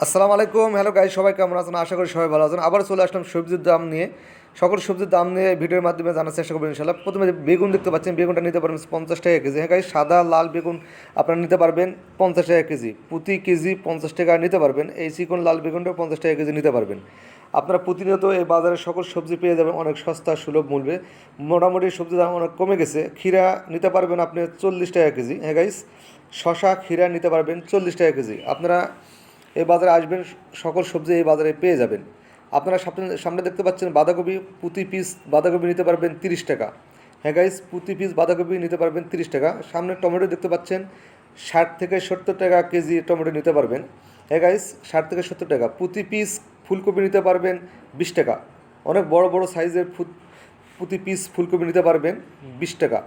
আসসালামু আলাইকুম। Hello guy সবাই কেমন আছেন? আশা করি সবাই ভালো আছেন। আবার চলে আসলাম সবজির দাম নিয়ে। সকল সবজির দাম নিয়ে ভিডিওর মাধ্যমে জানার চেষ্টা করবেন ইনশাল্লাহ প্রথমে বেগুন দেখতে পাচ্ছেন, বেগুনটা নিতে পারবেন পঞ্চাশ টাকা কেজি। হ্যাঁ গাই সাদা, লাল বেগুন আপনারা নিতে পারবেন পঞ্চাশ টাকা কেজি। প্রতি কেজি পঞ্চাশ টাকা নিতে পারবেন। এই চিকন, লাল বেগুনটাও পঞ্চাশ টাকা কেজি নিতে পারবেন। আপনারা প্রতিনিয়ত এই বাজারে সকল সবজি পেয়ে যাবেন। অনেক সস্তা, সুলভ মূল্যে। মোটামুটি সবজির দাম অনেক কমে গেছে। ক্ষীরা নিতে পারবেন আপনি চল্লিশ টাকা কেজি। হ্যাঁ গাইস শশা ক্ষীরা নিতে পারবেন চল্লিশ টাকা কেজি। আপনারা এই বাজারে আসবেন সকল সবজি এই বাজারে পেয়ে যাবেন। আপনারা সামনে দেখতে পাচ্ছেন বাঁধাকপি প্রতি পিস বাঁধাকপি নিতে পারবেন তিরিশ টাকা। হ্যাঁ গাইস প্রতি পিস বাঁধাকপি নিতে পারবেন তিরিশ টাকা। সামনে টমেটো দেখতে পাচ্ছেন, ষাট থেকে সত্তর টাকা কেজি টমেটো নিতে পারবেন। হ্যাঁ গাইস ষাট থেকে সত্তর টাকা। প্রতি পিস ফুলকপি নিতে পারবেন বিশ টাকা। অনেক বড় বড় সাইজের প্রতি পিস ফুলকপি নিতে পারবেন বিশ টাকা।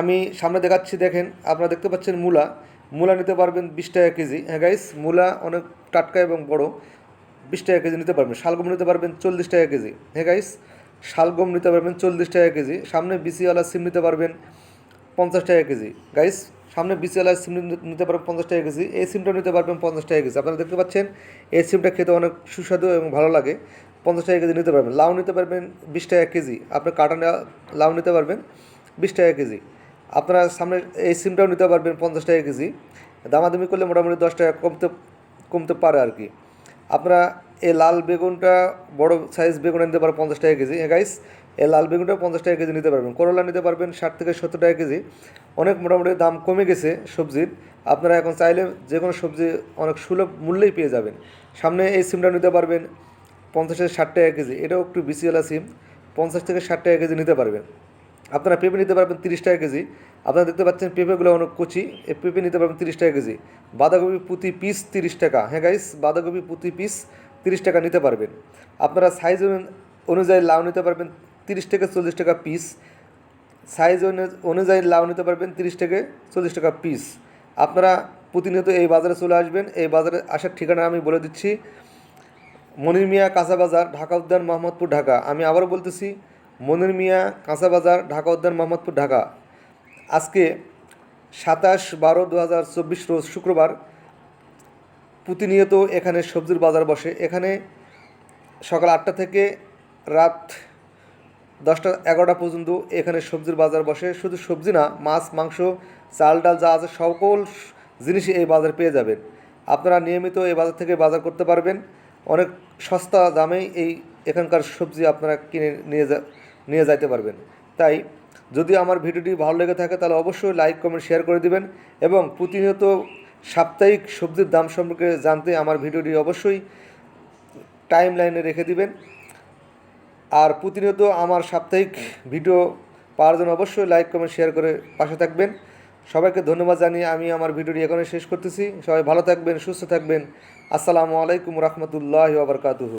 আমি সামনে দেখাচ্ছি, দেখেন, আপনারা দেখতে পাচ্ছেন মূলা। মূলা নিতে পারবেন বিশ টাকা কেজি। হ্যাঁ গাইস মূলা অনেক টাটকা এবং বড়, বিশ টাকা কেজি নিতে পারবেন। শালগম নিতে পারবেন চল্লিশ টাকা কেজি। হ্যাঁ গাইস শালগম নিতে পারবেন চল্লিশ টাকা কেজি। সামনে বিসিওয়ালা সিম নিতে পারবেন পঞ্চাশ টাকা কেজি। গাইস সামনে বিসিওয়ালা সিম নিতে পারবেন পঞ্চাশ টাকা কেজি। এই সিমটা নিতে পারবেন পঞ্চাশ টাকা কেজি। আপনারা দেখতে পাচ্ছেন, এই সিমটা খেতে অনেক সুস্বাদু এবং ভালো লাগে। পঞ্চাশ টাকা কেজি নিতে পারবেন। লাউ নিতে পারবেন বিশ টাকা কেজি। আপনার কাটা লাউ নিতে পারবেন বিশ টাকা কেজি। আপনারা সামনে এই সিমটাও নিতে পারবেন পঞ্চাশ টাকা কেজি। দামাদামি করলে মোটামুটি দশ টাকা কমতে কমতে পারে আর কি। আপনারা এই লাল বেগুনটা, বড় সাইজ বেগুন নিতে পারেন পঞ্চাশ টাকা কেজি। হ্যাঁ গাইস এই লাল বেগুনটা পঞ্চাশ টাকা কেজি নিতে পারবেন। করলা নিতে পারবেন ষাট থেকে সত্তর টাকা কেজি। অনেক মোটামুটি দাম কমে গেছে সবজির। আপনারা এখন চাইলে যে কোনো সবজি অনেক সুলভ মূল্যেই পেয়ে যাবেন। সামনে এই সিমটা নিতে পারবেন পঞ্চাশ থেকে ষাট টাকা কেজি। এটাও একটু বিসিওয়ালা সিম। পঞ্চাশ থেকে ষাট টাকা কেজি নিতে পারবেন। আপনারা পেঁপে নিতে পারবেন তিরিশ টাকা কেজি। আপনারা দেখতে পাচ্ছেন পেঁপেগুলো অনেক কচি। এই পেঁপে নিতে পারবেন তিরিশ টাকা কেজি। বাঁধাকপি প্রতি পিস তিরিশ টাকা। হ্যাঁ গাইস বাঁধাকপি প্রতি পিস তিরিশ টাকা নিতে পারবেন। আপনারা সাইজ অনুযায়ী লাউ নিতে পারবেন তিরিশ থেকে চল্লিশ টাকা পিস সাইজ অনুযায়ী লাউ নিতে পারবেন তিরিশ থেকে চল্লিশ টাকা পিস আপনারা প্রতিনিয়ত এই বাজারে চলে আসবেন। এই বাজারে আসার ঠিকানা আমি বলে দিচ্ছি। মনির মিয়া কাঁচা বাজার, ঢাকা উদ্যান, মোহাম্মদপুর, ঢাকা। আমি আবারও বলতেছি মনির মিয়া, কাঁচা বাজার, ঢাকা উদ্যান, মোহাম্মদপুর, ঢাকা। আজকে সাতাশ বারো দু হাজার চব্বিশ রোজ শুক্রবার প্রতিনিয়ত এখানে সবজির বাজার বসে। এখানে সকাল আটটা থেকে রাত দশটা এগারোটা পর্যন্ত এখানে সবজির বাজার বসে। শুধু সবজি না, মাছ, মাংস, চাল, ডাল যা আছে, সকল জিনিসই এই বাজারে পেয়ে যাবেন। আপনারা নিয়মিত এই বাজার থেকে বাজার করতে পারবেন। অনেক সস্তা দামেই এই এখানকার সবজি আপনারা কিনে নিয়ে যা নিয়ে যাইতে পারবেন। তাই যদি আমার ভিডিওটি ভালো লেগে থাকে তাহলে অবশ্যই লাইক, কমেন্ট, শেয়ার করে দিবেন এবং প্রতিনিয়ত সাপ্তাহিক সবজির দাম সম্পর্কে জানতে আমার ভিডিওটি অবশ্যই টাইম লাইনে রেখে দিবেন। আর প্রতিনিয়ত আমার সাপ্তাহিক ভিডিও পাওয়ার জন্য অবশ্যই লাইক, কমেন্ট, শেয়ার করে পাশে থাকবেন। সবাইকে ধন্যবাদ জানিয়ে আমি আমার ভিডিওটি এখানে শেষ করতেছি। সবাই ভালো থাকবেন, সুস্থ থাকবেন। আসসালামু আলাইকুম রহমতুল্লাহ আবরকাতুহু